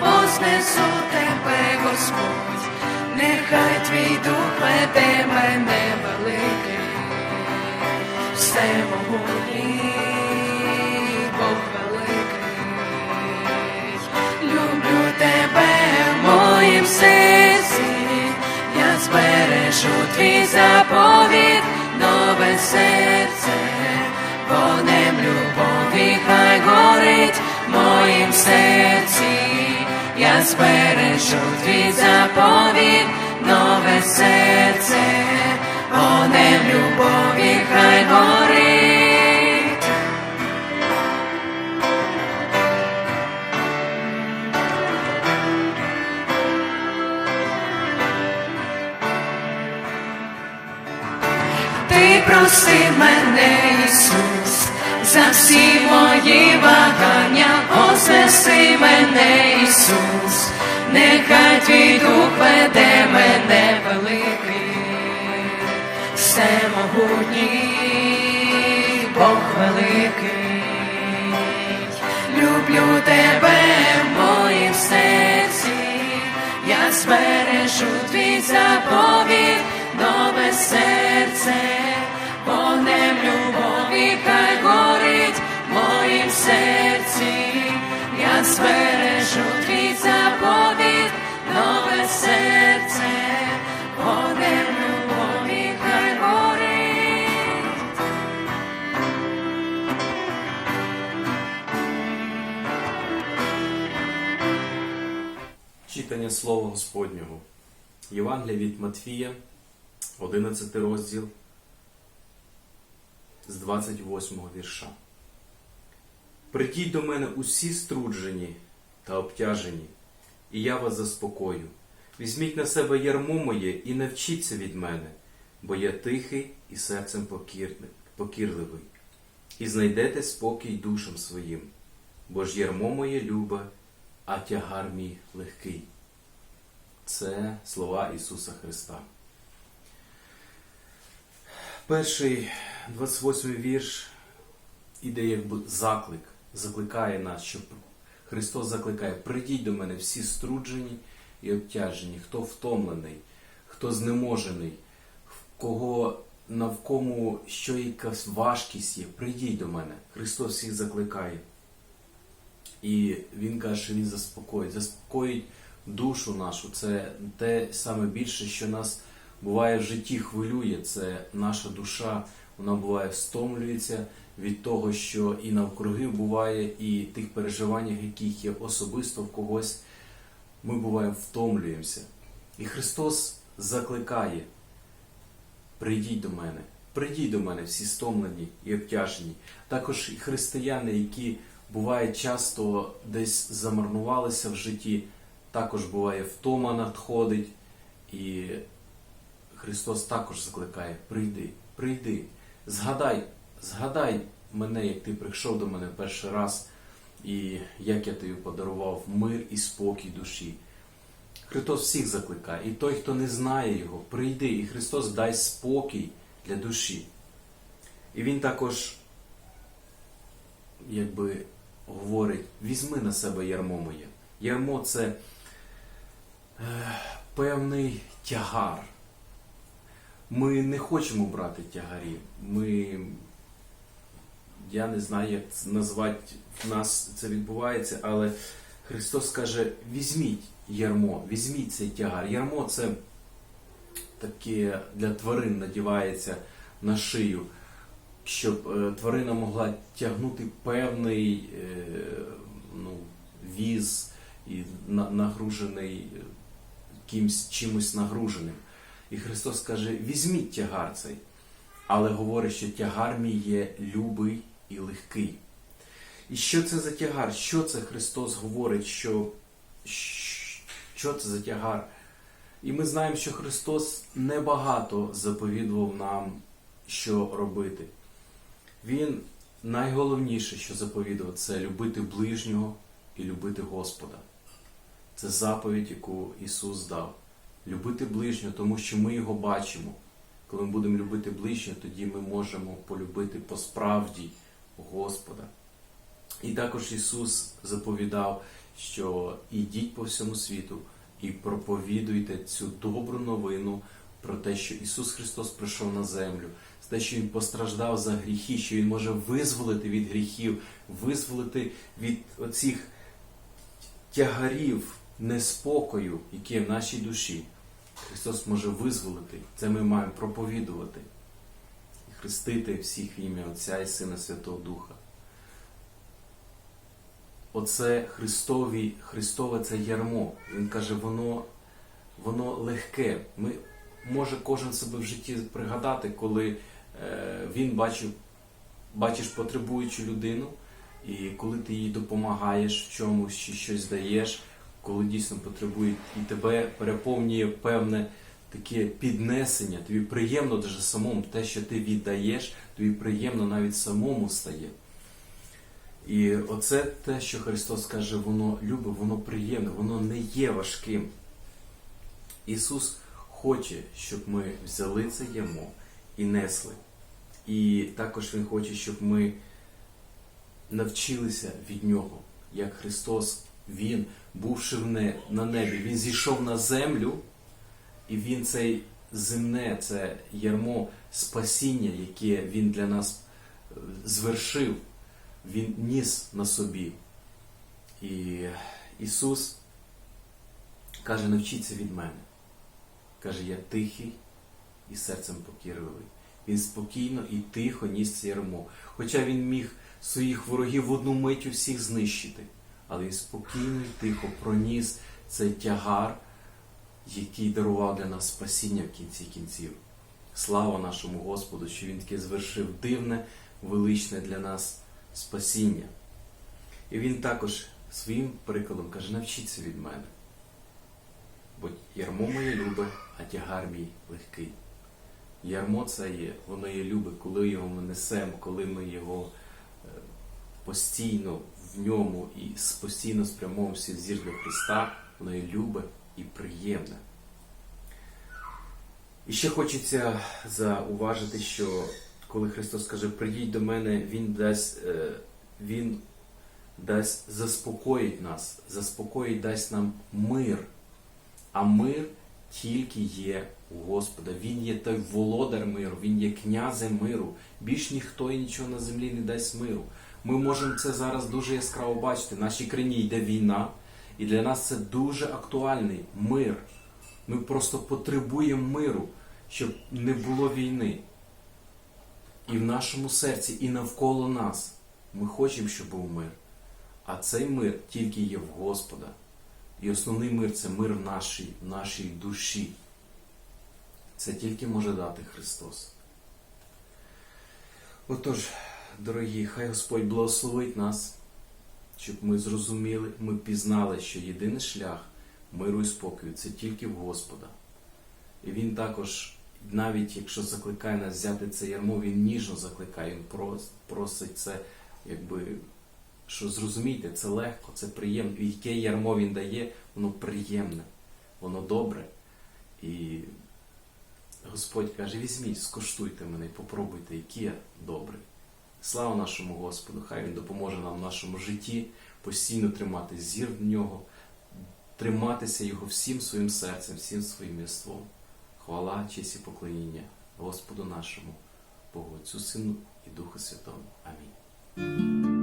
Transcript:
вознесу тебе, Господь, нехай твій дух веде мене великий, всемогутній Бог великий, люблю тебе моїм серці, я збережу твій заповіт, нове серце, вогнем любові хай горить в моїм серці, я збережу твій заповіт, нове серце, вогнем любові хай горить. Ти просив мене, Ісус, за всі мої вагання, вознеси мене, Ісус, нехай твій дух веде мене великий, всемогутній Бог великий, люблю тебе в моїм серці, я збережу твій заповіт, нове серце, збережу твій заповіт, нове серце, вогнем любові хай горить. Читання Слова Господнього. Євангелія від Матфія, 11 розділ з 28 вірша. Придіть до мене усі струджені та обтяжені, і я вас заспокою. Візьміть на себе ярмо моє і навчіться від мене, бо я тихий і серцем покірливий, і знайдете спокій душам своїм, бо ж ярмо моє любе, а тягар мій легкий. Це слова Ісуса Христа. Перший 28 вірш іде якби заклик, закликає нас, щоб Христос закликає, прийдіть до мене всі струджені і обтяжені, хто втомлений, хто знеможений, в кого навкому що якась важкість є, прийдіть до мене. Христос всіх закликає. І Він каже, що Він заспокоїть, заспокоїть душу нашу. Це те саме більше, що нас буває в житті хвилює. Це наша душа, вона буває стомлюється від того, що і навкруги буває, і тих переживаннях, яких є особисто в когось, ми буває втомлюємося. І Христос закликає: прийдіть до мене, прийдіть до мене всі стомлені і обтяжені. Також і християни, які буває часто десь замарнувалися в житті, також буває втома надходить, і Христос також закликає: прийди, прийди, згадай, згадай мене, як ти прийшов до мене перший раз, і як я тобі подарував мир і спокій душі. Христос всіх закликає, і той, хто не знає його, прийди, і Христос дасть спокій для душі. І Він також якби говорить, візьми на себе ярмо моє. Ярмо це е, певний тягар. Ми не хочемо брати тягарів. Ми, я не знаю, як назвати в нас це відбувається, але Христос каже: візьміть ярмо, візьміть цей тягар. Ярмо це таке для тварин надівається на шию щоб е, тварина могла тягнути певний е, ну, віз і нагружений е, кимсь, чимось нагруженим. І Христос каже: візьміть тягар цей, але говорить, що тягар мій є любий і легкий. І що це за тягар? Що це Христос говорить, що, що це за тягар? І ми знаємо, що Христос небагато заповідував нам, що робити. Він найголовніше, що заповідав, це любити ближнього і любити Господа. Це заповідь, яку Ісус дав. Любити ближнього, тому що ми його бачимо. Коли ми будемо любити ближнього, тоді ми можемо полюбити по справді Господа. І також Ісус заповідав, що ідіть по всьому світу і проповідуйте цю добру новину про те, що Ісус Христос прийшов на землю, за те, що Він постраждав за гріхи, що Він може визволити від гріхів, визволити від оцих тягарів неспокою, які є в нашій душі. Христос може визволити. Це ми маємо проповідувати і хрестити всіх в ім'я Отця і Сина Святого Духа. Оце Христові, Христове це ярмо. Він каже, воно, воно легке. Ми, може кожен себе в житті пригадати, коли е, він бачив, бачиш потребуючу людину, і коли ти їй допомагаєш в чомусь чи щось даєш, коли дійсно потребує, і тебе переповнює певне таке піднесення, тобі приємно даже самому те, що ти віддаєш, тобі приємно навіть самому стає. І оце те, що Христос каже, воно любить, воно приємне, воно не є важким. Ісус хоче, щоб ми взяли це ярмо і несли. І також Він хоче, щоб ми навчилися від Нього, як Христос, Він, бувши в не, на небі, Він зійшов на землю, і Він цей земне, це ярмо спасіння, яке Він для нас е, звершив, Він ніс на собі. І Ісус каже, навчіться від мене. Каже, я тихий і серцем покірливий. Він спокійно і тихо ніс це ярмо. Хоча він міг своїх ворогів в одну мить усіх знищити, але він спокійно тихо проніс цей тягар, який дарував для нас спасіння в кінці кінців. Слава нашому Господу, що Він таке звершив дивне, величне для нас спасіння. І він також своїм прикладом каже, навчіться від мене. Бо ярмо моє любе, а тягар мій легкий. Ярмо це є, воно є любе, коли його ми несемо, коли ми його постійно в ньому і постійно спрямовуємося в зір до Христа, воно є любе і приємне. І ще хочеться зауважити, що коли Христос каже, прийдіть до мене, Він дасть, е, Він дасть заспокоїть нас, заспокоїть дасть нам мир. А мир тільки є у Господа. Він є той володар миру, Він є князем миру. Більш ніхто і нічого на землі не дасть миру. Ми можемо це зараз дуже яскраво бачити. В нашій країні йде війна, і для нас це дуже актуальний мир. Ми просто потребуємо миру, щоб не було війни. І в нашому серці, і навколо нас. Ми хочемо, щоб був мир. А цей мир тільки є в Господа. І основний мир це мир в нашій, в нашій душі. Це тільки може дати Христос. Отож, дорогі, хай Господь благословить нас, щоб ми зрозуміли, ми пізнали, що єдиний шлях миру і спокою це тільки в Господа. І Він також, навіть якщо закликає нас взяти це ярмо, він ніжно закликає, він просить це, якби, що зрозумійте, це легко, це приємно. Яке ярмо він дає, воно приємне, воно добре. І Господь каже: візьміть, скуштуйте мене попробуйте, який я добрий. Слава нашому Господу! Хай Він допоможе нам в нашому житті постійно тримати зір в нього, триматися його всім своїм серцем, всім своїм єством. Хвала, честь і поклоніння Господу нашому, Богу Отцю Сину і Духу Святому. Амінь.